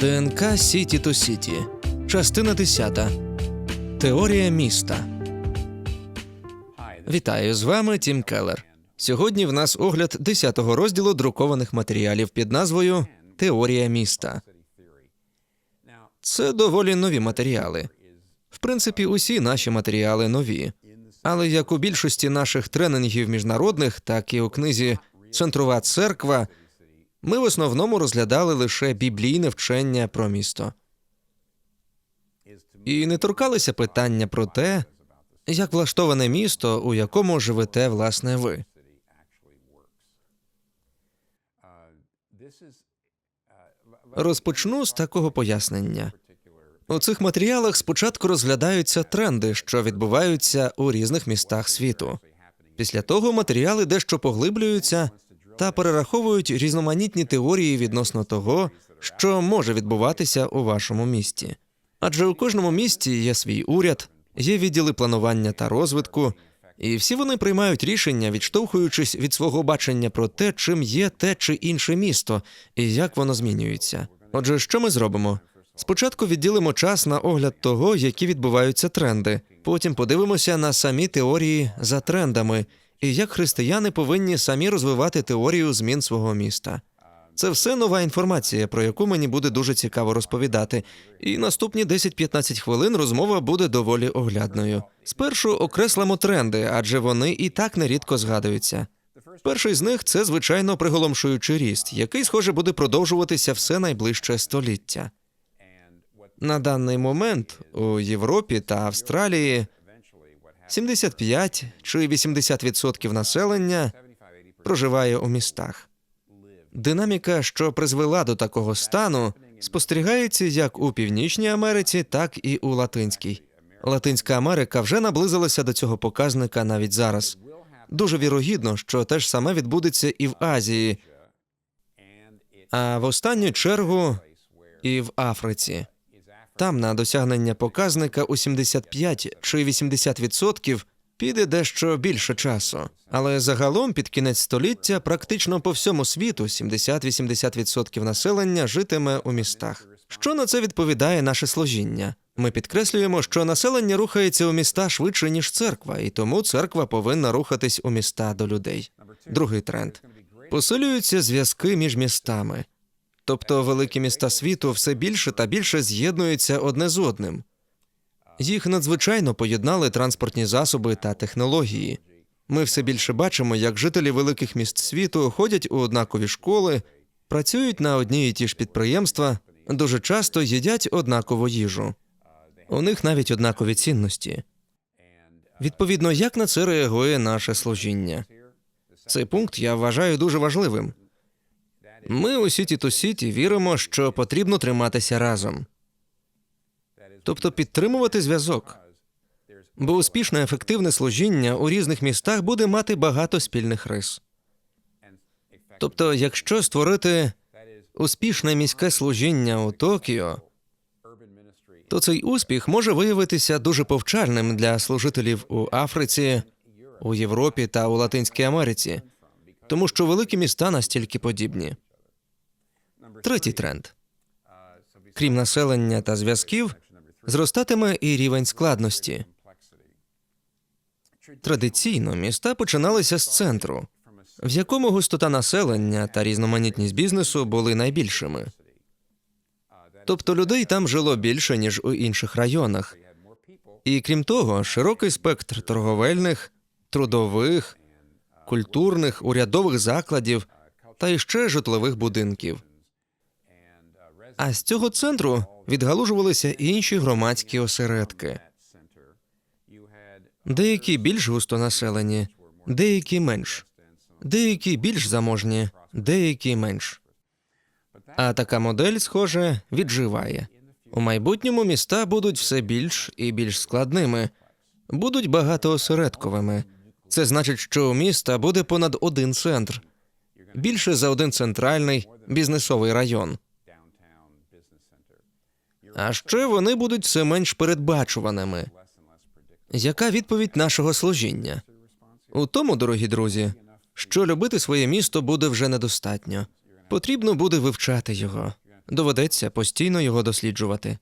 ДНК Сіті то Сіті. Частина 10. Теорія міста. Вітаю з вами Тім Келлер. Сьогодні в нас огляд 10-го розділу друкованих матеріалів під назвою Теорія міста. Це доволі нові матеріали. В принципі, усі наші матеріали нові. Але як у більшості наших тренінгів міжнародних, так і у книзі Центрова церква, ми в основному розглядали лише біблійне вчення про місто. І не торкалися питання про те, як влаштоване місто, у якому живете власне ви. Розпочну з такого пояснення. У цих матеріалах спочатку розглядаються тренди, що відбуваються у різних містах світу. Після того матеріали дещо поглиблюються та перераховують різноманітні теорії відносно того, що може відбуватися у вашому місті. Адже у кожному місті є свій уряд, є відділи планування та розвитку, і всі вони приймають рішення, відштовхуючись від свого бачення про те, чим є те чи інше місто, і як воно змінюється. Отже, що ми зробимо? Спочатку відділимо час на огляд того, які відбуваються тренди. Потім подивимося на самі теорії за трендами і як християни повинні самі розвивати теорію змін свого міста. Це все нова інформація, про яку мені буде дуже цікаво розповідати. І наступні 10-15 хвилин розмова буде доволі оглядною. Спершу окреслимо тренди, адже вони і так нерідко згадуються. Перший з них це звичайно приголомшуючий ріст, який, схоже, буде продовжуватися все найближче століття. На даний момент у Європі та Австралії 75 чи 80% населення проживає у містах. Динаміка, що призвела до такого стану, спостерігається як у Північній Америці, так і у Латинській. Латинська Америка вже наблизилася до цього показника навіть зараз. Дуже вірогідно, що те ж саме відбудеться і в Азії, а в останню чергу і в Африці. Там на досягнення показника у 75 чи 80% піде дещо більше часу. Але загалом під кінець століття практично по всьому світу 70-80% населення житиме у містах. Що на це відповідає наше служіння? Ми підкреслюємо, що населення рухається у міста швидше ніж церква, і тому церква повинна рухатись у міста до людей. Другий тренд посилюються зв'язки між містами. Тобто великі міста світу все більше та більше з'єднуються одне з одним. Їх надзвичайно поєднали транспортні засоби та технології. Ми все більше бачимо, як жителі великих міст світу ходять у однакові школи, працюють на одні і ті ж підприємства, дуже часто їдять однакову їжу. У них навіть однакові цінності. Відповідно, як на це реагує наше служіння? Цей пункт я вважаю дуже важливим. Ми у Сіті ту Сіті віримо, що потрібно триматися разом, тобто підтримувати зв'язок. Бо успішне ефективне служіння у різних містах буде мати багато спільних рис. Тобто, якщо створити успішне міське служіння у Токіо, то цей успіх може виявитися дуже повчальним для служителів у Африці, у Європі та у Латинській Америці, тому що великі міста настільки подібні. Третій тренд. Крім населення та зв'язків, зростатиме і рівень складності. Традиційно міста починалися з центру, в якому густота населення та різноманітність бізнесу були найбільшими. Тобто людей там жило більше, ніж у інших районах. І крім того, широкий спектр торговельних, трудових, культурних, урядових закладів та іще житлових будинків. А з цього центру відгалужувалися інші громадські осередки. Деякі більш густонаселені, деякі менш, деякі більш заможні, деякі менш. А така модель, схоже, відживає. У майбутньому міста будуть все більш і більш складними, будуть багатоосередковими. Це значить, що у міста буде понад один центр, більше за один центральний бізнесовий район. А ще вони будуть все менш передбачуваними. Яка відповідь нашого служіння? У тому, дорогі друзі, що любити своє місто буде вже недостатньо. Потрібно буде вивчати його. Доведеться постійно його досліджувати.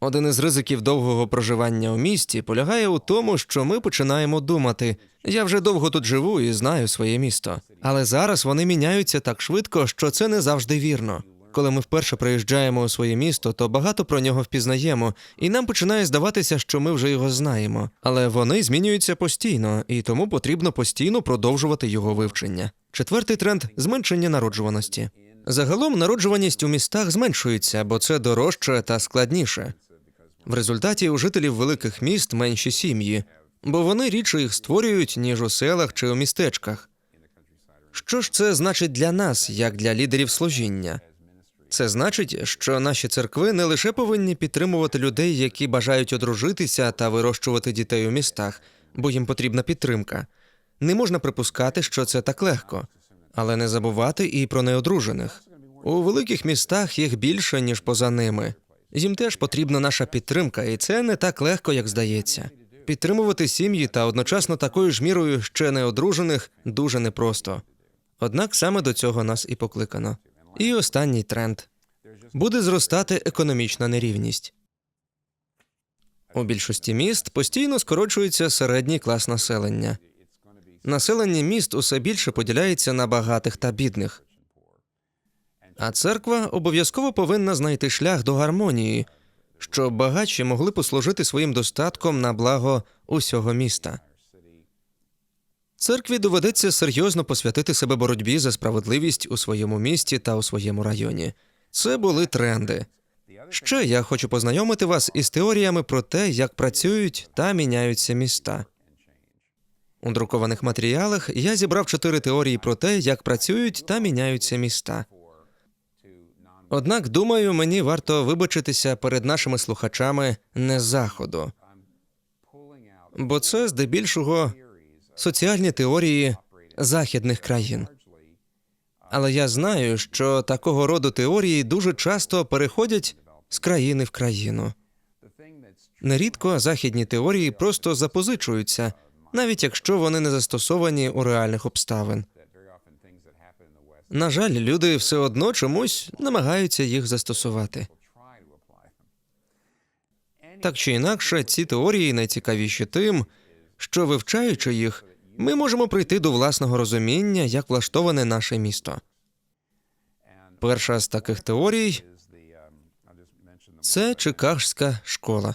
Один із ризиків довгого проживання у місті полягає у тому, що ми починаємо думати: я вже довго тут живу і знаю своє місто. Але зараз вони міняються так швидко, що це не завжди вірно. Коли ми вперше приїжджаємо у своє місто, то багато про нього впізнаємо, і нам починає здаватися, що ми вже його знаємо. Але вони змінюються постійно, і тому потрібно постійно продовжувати його вивчення. Четвертий тренд зменшення народжуваності. Загалом народжуваність у містах зменшується, бо це дорожче та складніше. В результаті у жителів великих міст менші сім'ї, бо вони рідше їх створюють, ніж у селах чи у містечках. Що ж це значить для нас, як для лідерів служіння? Це значить, що наші церкви не лише повинні підтримувати людей, які бажають одружитися та вирощувати дітей у містах, бо їм потрібна підтримка. Не можна припускати, що це так легко, але не забувати і про неодружених. У великих містах їх більше, ніж поза ними. Їм теж потрібна наша підтримка, і це не так легко, як здається. Підтримувати сім'ї та одночасно такою ж мірою ще неодружених дуже непросто. Однак саме до цього нас і покликано. І останній тренд буде зростати економічна нерівність. У більшості міст постійно скорочується середній клас населення. Населення міст усе більше поділяється на багатих та бідних. А церква обов'язково повинна знайти шлях до гармонії, щоб багатші могли послужити своїм достатком на благо усього міста. Церкві доведеться серйозно посвятити себе боротьбі за справедливість у своєму місті та у своєму районі. Це були тренди. Ще я хочу познайомити вас із теоріями про те, як працюють та міняються міста. У друкованих матеріалах я зібрав чотири теорії про те, як працюють та міняються міста. Однак, думаю, мені варто вибачитися перед нашими слухачами не заходу, бо це здебільшого соціальні теорії західних країн. Але я знаю, що такого роду теорії дуже часто переходять з країни в країну. Нерідко західні теорії просто запозичуються, навіть якщо вони не застосовані у реальних обставин. На жаль, люди все одно чомусь намагаються їх застосувати. Так чи інакше, ці теорії найцікавіші тим, що вивчаючи їх, ми можемо прийти до власного розуміння, як влаштоване наше місто. Перша з таких теорій це Чикагська школа,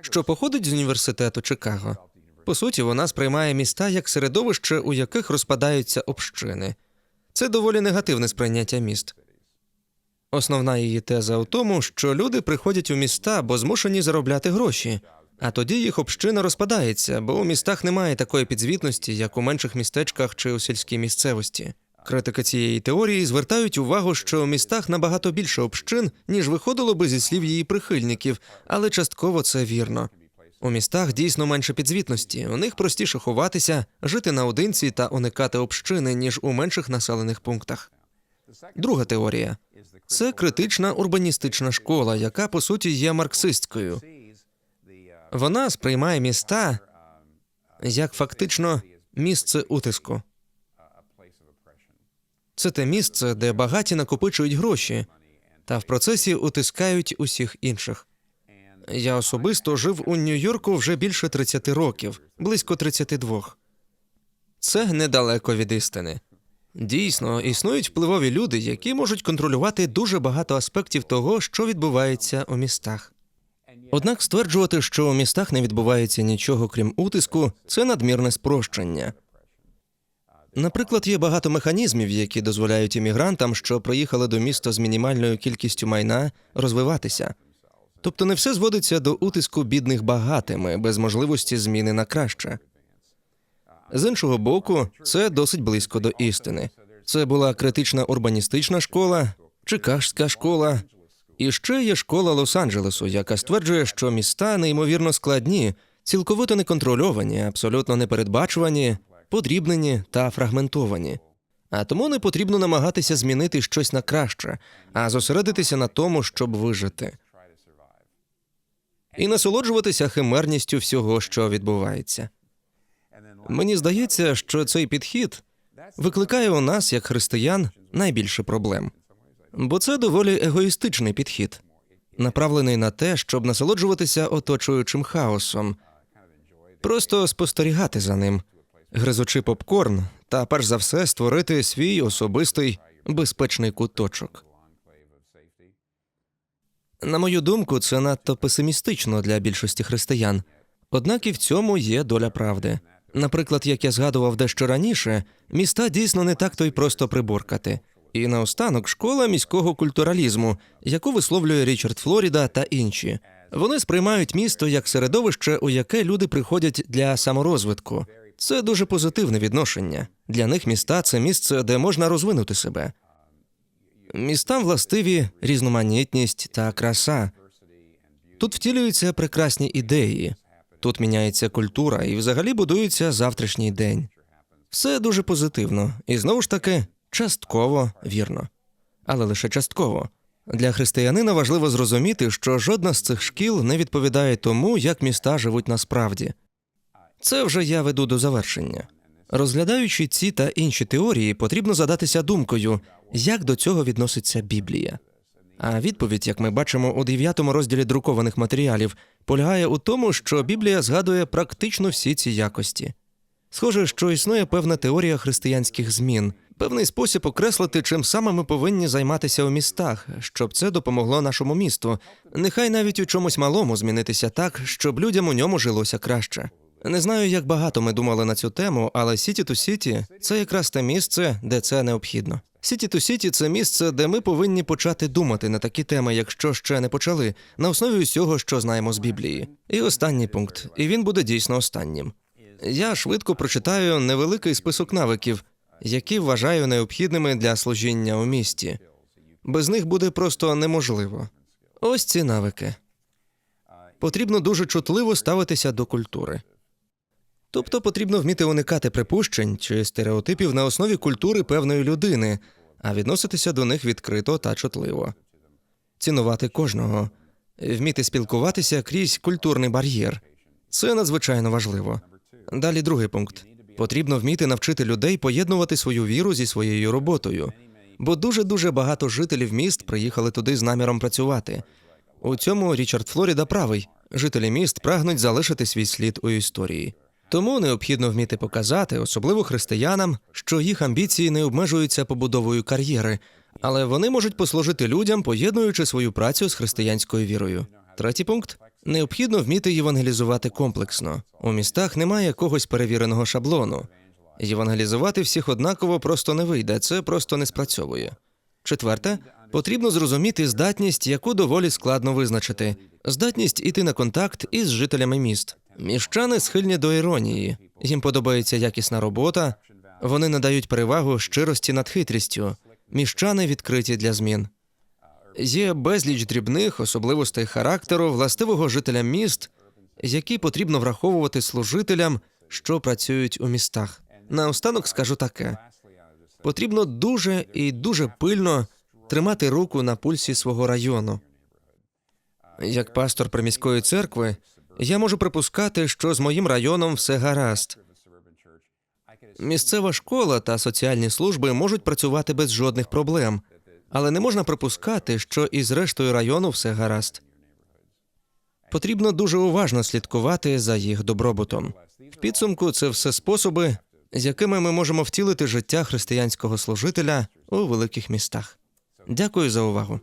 що походить з університету Чикаго. По суті, вона сприймає міста як середовище, у яких розпадаються общини. Це доволі негативне сприйняття міст. Основна її теза у тому, що люди приходять у міста, бо змушені заробляти гроші, а тоді їх община розпадається, бо у містах немає такої підзвітності, як у менших містечках чи у сільській місцевості. Критики цієї теорії звертають увагу, що у містах набагато більше общин, ніж виходило би зі слів її прихильників, але частково це вірно. У містах дійсно менше підзвітності, у них простіше ховатися, жити наодинці та уникати общини, ніж у менших населених пунктах. Друга теорія це критична урбаністична школа, яка по суті є марксистською. Вона сприймає міста як фактично місце утиску. Це те місце, де багаті накопичують гроші та в процесі утискають усіх інших. Я особисто жив у Нью-Йорку вже більше 30 років, близько 32. Це недалеко від істини. Дійсно, існують впливові люди, які можуть контролювати дуже багато аспектів того, що відбувається у містах. Однак стверджувати, що у містах не відбувається нічого крім утиску, це надмірне спрощення. Наприклад, є багато механізмів, які дозволяють іммігрантам, що приїхали до міста з мінімальною кількістю майна, розвиватися. Тобто не все зводиться до утиску бідних багатими без можливості зміни на краще. З іншого боку, це досить близько до істини. Це була критична урбаністична школа, Чикагська школа, і ще є школа Лос-Анджелесу, яка стверджує, що міста неймовірно складні, цілковито неконтрольовані, абсолютно непередбачувані, подрібнені та фрагментовані. А тому не потрібно намагатися змінити щось на краще, а зосередитися на тому, щоб вижити, і насолоджуватися химерністю всього, що відбувається. Мені здається, що цей підхід викликає у нас, як християн, найбільше проблем. Бо це доволі егоїстичний підхід, направлений на те, щоб насолоджуватися оточуючим хаосом, просто спостерігати за ним, гризучи попкорн, та перш за все створити свій особистий безпечний куточок. На мою думку, це надто песимістично для більшості християн. Однак і в цьому є доля правди. Наприклад, як я згадував дещо раніше, міста дійсно не так то й просто приборкати. І наостанок школа міського культуралізму, яку висловлює Річард Флоріда та інші. Вони сприймають місто як середовище, у яке люди приходять для саморозвитку. Це дуже позитивне відношення. Для них міста це місце, де можна розвинути себе. Містам властиві різноманітність та краса. Тут втілюються прекрасні ідеї, тут міняється культура і взагалі будується завтрашній день. Все дуже позитивно, і знову ж таки частково вірно, але лише частково. Для християнина важливо зрозуміти, що жодна з цих шкіл не відповідає тому, як міста живуть насправді. Це вже я веду до завершення. Розглядаючи ці та інші теорії, потрібно задатися думкою, як до цього відноситься Біблія. А відповідь, як ми бачимо у дев'ятому розділі друкованих матеріалів, полягає у тому, що Біблія згадує практично всі ці якості. Схоже, що існує певна теорія християнських змін, певний спосіб окреслити, чим саме ми повинні займатися у містах, щоб це допомогло нашому місту, нехай навіть у чомусь малому змінитися так, щоб людям у ньому жилося краще. Не знаю, як багато ми думали на цю тему, але City to City – це якраз те місце, де це необхідно. City to City – це місце, де ми повинні почати думати на такі теми, якщо ще не почали, на основі усього, що знаємо з Біблії. І останній пункт, і він буде дійсно останнім. Я швидко прочитаю невеликий список навиків, які вважаю необхідними для служіння у місті. Без них буде просто неможливо. Ось ці навики. Потрібно дуже чутливо ставитися до культури. Тобто потрібно вміти уникати припущень чи стереотипів на основі культури певної людини, а відноситися до них відкрито та чутливо, цінувати кожного, вміти спілкуватися крізь культурний бар'єр. Це надзвичайно важливо. Далі другий пункт: потрібно вміти навчити людей поєднувати свою віру зі своєю роботою, бо дуже дуже багато жителів міст приїхали туди з наміром працювати. У цьому Річард Флоріда правий. Жителі міст прагнуть залишити свій слід у історії. Тому необхідно вміти показати, особливо християнам, що їх амбіції не обмежуються побудовою кар'єри, але вони можуть послужити людям, поєднуючи свою працю з християнською вірою. Третій пункт необхідно вміти євангелізувати комплексно. У містах немає якогось перевіреного шаблону. Євангелізувати всіх однаково просто не вийде, це просто не спрацьовує. Четверте, потрібно зрозуміти здатність, яку доволі складно визначити здатність іти на контакт із жителями міст. Міщани схильні до іронії, їм подобається якісна робота, вони надають перевагу щирості над хитрістю. Міщани відкриті для змін. Є безліч дрібних особливостей характеру властивого жителям міст, які потрібно враховувати служителям, що працюють у містах. Наостанок скажу таке: потрібно дуже і дуже пильно тримати руку на пульсі свого району. Як пастор приміської церкви, я можу припускати, що з моїм районом все гаразд. Місцева школа та соціальні служби можуть працювати без жодних проблем, але не можна припускати, що із рештою району все гаразд. Потрібно дуже уважно слідкувати за їх добробутом. В підсумку це все способи, з якими ми можемо втілити життя християнського служителя у великих містах. Дякую за увагу.